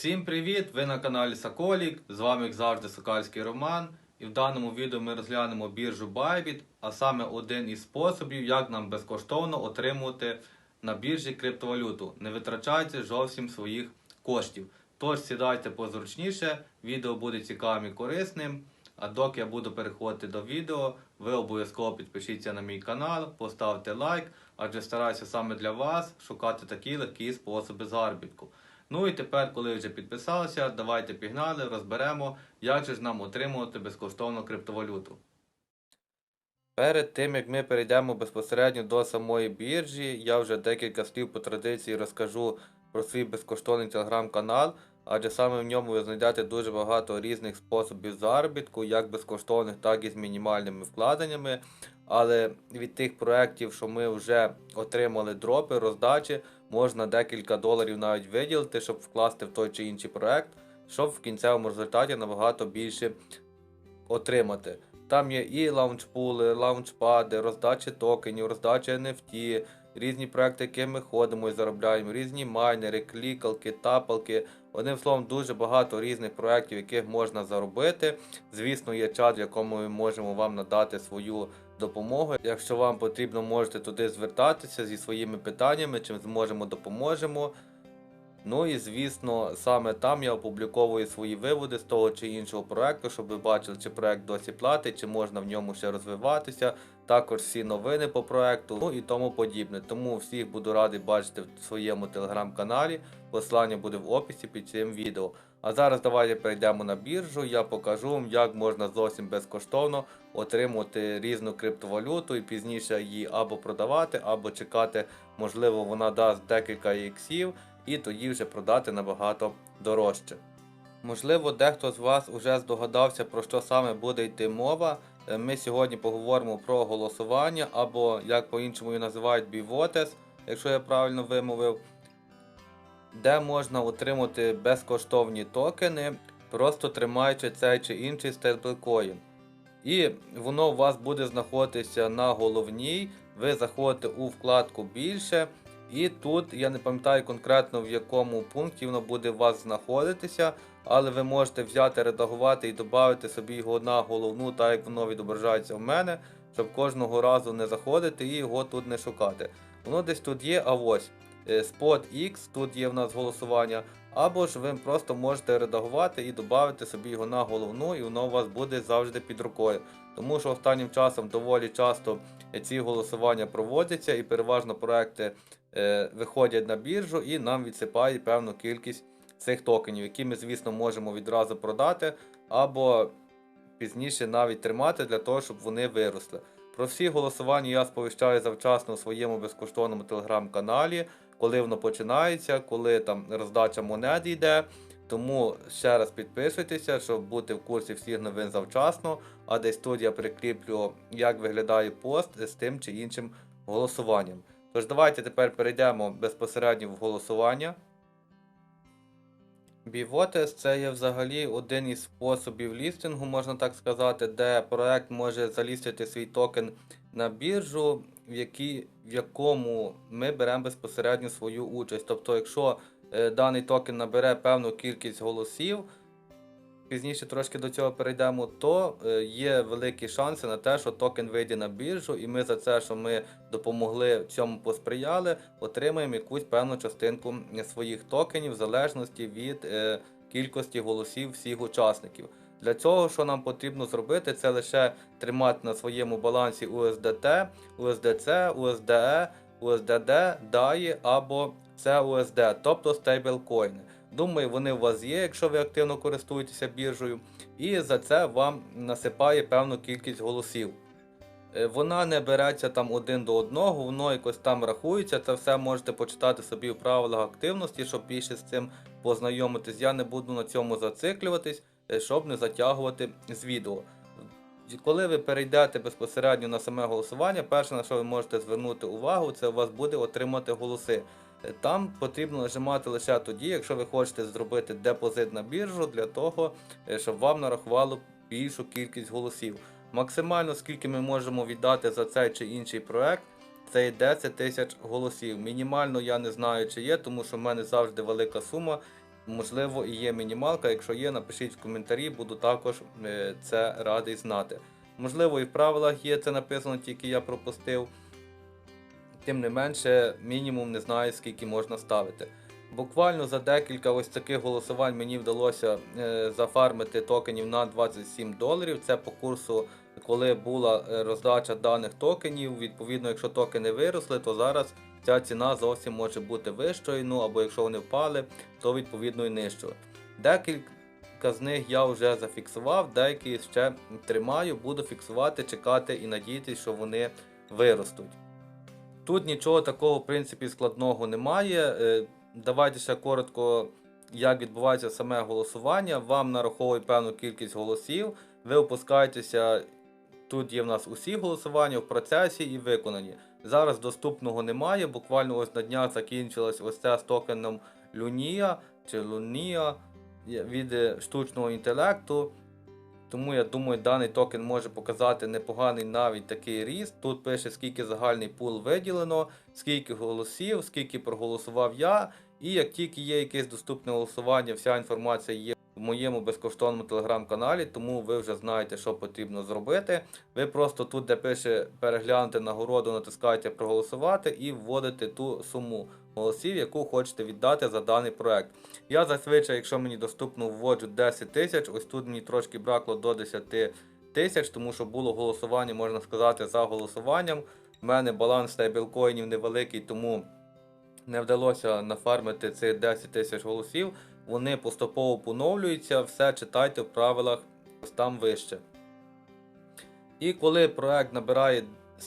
Всім привіт! Ви на каналі Соколік. З вами, як завжди, Сокальський Роман. І в даному відео ми розглянемо біржу Bybit, а саме один із способів, як нам безкоштовно отримувати на біржі криптовалюту, не витрачаючи зовсім своїх коштів. Тож сідайте позручніше, відео буде цікавим і корисним. А доки я буду переходити до відео, ви обов'язково підпишіться на мій канал, поставте лайк, адже стараюся саме для вас шукати такі легкі способи заробітку. Ну і тепер, коли вже підписалися, давайте пігнали, розберемо, як же ж нам отримувати безкоштовну криптовалюту. Перед тим як ми перейдемо безпосередньо до самої біржі, я вже декілька слів по традиції розкажу про свій безкоштовний телеграм-канал, адже саме в ньому ви знайдете дуже багато різних способів заробітку, як безкоштовних, так і з мінімальними вкладеннями. Але від тих проєктів, що ми вже отримали дропи, роздачі, можна декілька доларів навіть виділити, щоб вкласти в той чи інший проект, щоб в кінцевому результаті набагато більше отримати. Там є і лаунчпули, лаунчпади, роздачі токенів, роздача NFT, різні проекти, які ми ходимо і заробляємо, різні майнери, клікалки, тапалки. Одним словом, дуже багато різних проєктів, яких можна заробити. Звісно, є чат, в якому ми можемо вам надати свою допомогу. Якщо вам потрібно, можете туди звертатися зі своїми питаннями, чим зможемо допоможемо. Ну і звісно, саме там я опубліковую свої виводи з того чи іншого проекту, щоб ви бачили, чи проект досі платить, чи можна в ньому ще розвиватися. Також всі новини по проекту, ну і тому подібне. Тому всіх буду радий бачити в своєму телеграм-каналі. Посилання буде в описі під цим відео. А зараз давайте перейдемо на біржу. Я покажу вам, як можна зовсім безкоштовно отримувати різну криптовалюту і пізніше її або продавати, або чекати, можливо, вона дасть декілька іксів і тоді вже продати набагато дорожче. Можливо, дехто з вас вже здогадався, про що саме буде йти мова. Е, Ми сьогодні поговоримо про голосування, або як по-іншому її називають бівотес, якщо я правильно вимовив, де можна отримати безкоштовні токени, просто тримаючи цей чи інший стейблкоін. І воно у вас буде знаходитися на головній. Ви заходите у вкладку більше. І тут я не пам'ятаю конкретно в якому пункті воно буде у вас знаходитися, але ви можете взяти, редагувати і додати собі його на головну, так як воно відображається в мене, щоб кожного разу не заходити і його тут не шукати. Воно десь тут є, а ось Spot X, тут є в нас голосування. Або ж ви просто можете редагувати і додати собі його на головну, і воно у вас буде завжди під рукою. Тому що останнім часом доволі часто ці голосування проводяться і переважно проекти е, виходять на біржу і нам відсипає певну кількість цих токенів, які ми, звісно, можемо відразу продати, або пізніше навіть тримати для того, щоб вони виросли. Про всі голосування я сповіщаю завчасно у своєму безкоштовному телеграм-каналі, коли воно починається, коли там роздача монет йде. Тому ще раз підписуйтеся, щоб бути в курсі всіх новин завчасно. А десь тут я прикріплю, як виглядає пост з тим чи іншим голосуванням. Тож давайте тепер перейдемо безпосередньо в голосування. Бівотес це є взагалі один із способів лістингу, можна так сказати, де проект може залістити свій токен на біржу, в, якій, в якому ми беремо безпосередньо свою участь. Тобто, якщо е, даний токен набере певну кількість голосів, пізніше трошки до цього перейдемо, то е, є великі шанси на те, що токен вийде на біржу, і ми за це, що ми допомогли цьому посприяли, отримаємо якусь певну частинку своїх токенів в залежності від е, кількості голосів всіх учасників. Для цього, що нам потрібно зробити, це лише тримати на своєму балансі USDT, USDC, USDE, USDD, DAI або CUSD, тобто стейблкоїни. Думаю, вони у вас є, якщо ви активно користуєтеся біржею, і за це вам насипає певну кількість голосів. Е, Вона не береться там один до одного, воно якось там рахується. Це все можете почитати собі в правилах активності, щоб більше з цим познайомитись. Я не буду на цьому зациклюватись, щоб не затягувати з відео. Коли ви перейдете безпосередньо на саме голосування, перше на що ви можете звернути увагу, це у вас буде отримати голоси. Е, Там потрібно нажимати лише тоді, якщо ви хочете зробити депозит на біржу для того, е, щоб вам нарахувало більшу кількість голосів. Максимально скільки ми можемо віддати за цей чи інший проект, це є 10 тисяч голосів. Мінімально я не знаю, чи є, тому що в мене завжди велика сума. Можливо, і є мінімалка. Якщо є, напишіть в коментарі, буду також е, це радий знати. Можливо, і в правилах є це написано, тільки я пропустив. Тим не менше, мінімум не знаю, скільки можна ставити. Буквально за декілька ось таких голосувань мені вдалося е, зафармити токенів на 27 доларів. Це по курсу, коли була е, роздача даних токенів. Відповідно, якщо токени виросли, то зараз ця ціна зовсім може бути вищою. Ну або якщо вони впали, то відповідно і нижчою. Декілька з них я вже зафіксував, деякі ще тримаю, буду фіксувати, чекати і надіятися, що вони виростуть. Тут нічого такого, в принципі, складного немає. Е, Давайте ще коротко, як відбувається саме голосування. Вам нараховують певну кількість голосів. Ви опускаєтеся. Тут є в нас усі голосування в процесі і виконані. Зараз доступного немає. Буквально ось на днях закінчилось ось це з токеном Lunia чи Lunia від е, штучного інтелекту. Тому я думаю, даний токен може показати непоганий навіть такий ріст. Тут пише, скільки загальний пул виділено, скільки голосів, скільки проголосував я. І як тільки є якесь доступне голосування, вся інформація є в моєму безкоштовному телеграм-каналі, тому ви вже знаєте, що потрібно зробити. Ви просто тут, де пише переглянути нагороду, натискаєте проголосувати і вводите ту суму голосів, яку хочете віддати за даний проект. Я зазвичай, якщо мені доступно, вводжу 10 тисяч. Ось тут мені трошки бракло до 10 тисяч, тому що було голосування, можна сказати, за голосуванням. У мене баланс стейблкоїнів невеликий, тому не вдалося нафармити цих 10 тисяч голосів. Вони поступово поновлюються, все читайте в правилах там вище. І коли проект набирає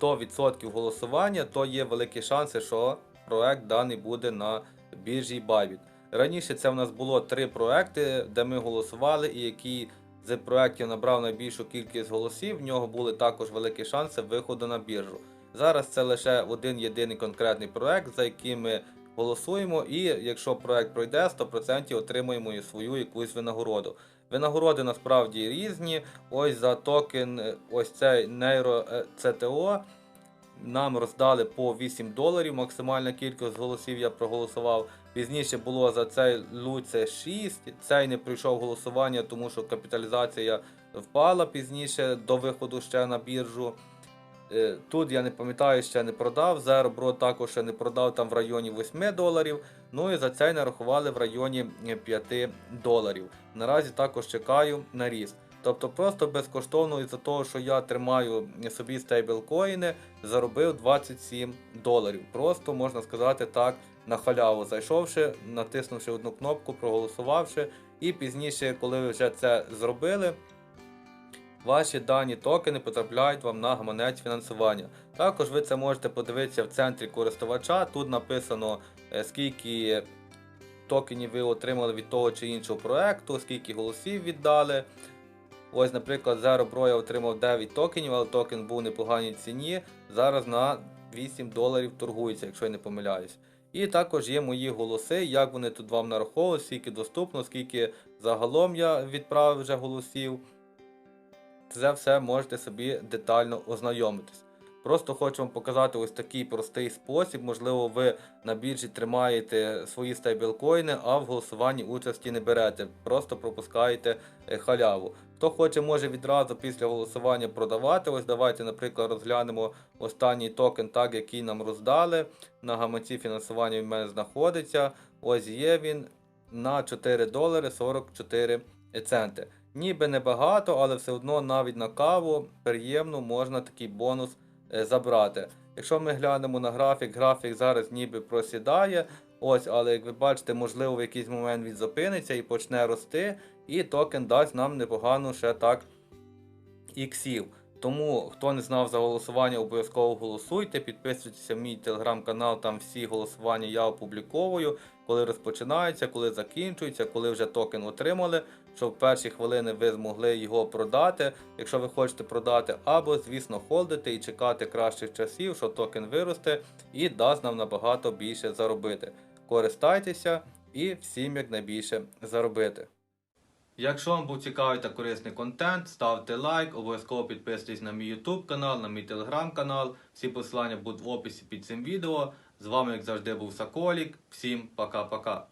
100% голосування, то є великі шанси, що проект даний буде на біржі Bybit. Раніше це в нас було три проекти, де ми голосували, і який з проєктів набрав найбільшу кількість голосів, в нього були також великі шанси виходу на біржу. Зараз це лише один єдиний конкретний проект, за яким ми голосуємо, і якщо проект пройде, 100% отримуємо і свою якусь винагороду. Винагороди насправді різні. Ось за токен, е, ось цей Neuro CTO нам роздали по 8 доларів. Максимальна кількість голосів я проголосував. Пізніше було за цей Луце 6. Цей не пройшов голосування, тому що капіталізація впала пізніше до виходу ще на біржу. Е, Тут я не пам'ятаю, ще не продав. Bro також ще не продав там в районі 8 доларів. Ну і за цей нарахували в районі 5 доларів. Наразі також чекаю на ріст. Тобто просто безкоштовно із-за того, що я тримаю собі стейблкоїни, заробив 27 доларів. Просто можна сказати так, на халяву зайшовши, натиснувши одну кнопку, проголосувавши, і пізніше, коли ви вже це зробили, ваші дані токени потрапляють вам на гаманець фінансування. Також ви це можете подивитися в центрі користувача. Тут написано, е, скільки токенів ви отримали від того чи іншого проекту, скільки голосів віддали. Ось, наприклад, Zero Pro я отримав 9 токенів, але токен був в непоганій ціні. Зараз на 8 доларів торгується, якщо я не помиляюсь. І також є мої голоси, як вони тут вам нараховують, скільки доступно, скільки загалом я відправив вже голосів. Це все можете собі детально ознайомитись. Просто хочу вам показати ось такий простий спосіб. Можливо, ви на біржі тримаєте свої стейблкоїни, а в голосуванні участі не берете. Просто пропускаєте е, халяву. Хто хоче, може відразу після голосування продавати. Ось давайте, наприклад, розглянемо останній токен, так, який нам роздали. На гаманці фінансування в мене знаходиться. Ось є він на 4 долари 44 центи. Ніби небагато, але все одно навіть на каву приємно можна такий бонус е, забрати. Якщо ми глянемо на графік, графік зараз ніби просідає. Ось, але як ви бачите, можливо, в якийсь момент він зупиниться і почне рости, і токен дасть нам непогану ще так іксів. Тому, хто не знав за голосування, обов'язково голосуйте, підписуйтесь в мій телеграм-канал, там всі голосування я опубліковую, коли розпочинається, коли закінчується, коли вже токен отримали, щоб в перші хвилини ви змогли його продати. Якщо ви хочете продати, або, звісно, холдити і чекати кращих часів, що токен виросте і дасть нам набагато більше заробити. Користайтеся і всім якнайбільше заробити. Якщо вам був цікавий та корисний контент, ставте лайк, обов'язково підписуйтесь на мій YouTube канал, на мій телеграм канал. Всі посилання будуть в описі під цим відео. З вами, як завжди, був Соколік. Всім пока-пока.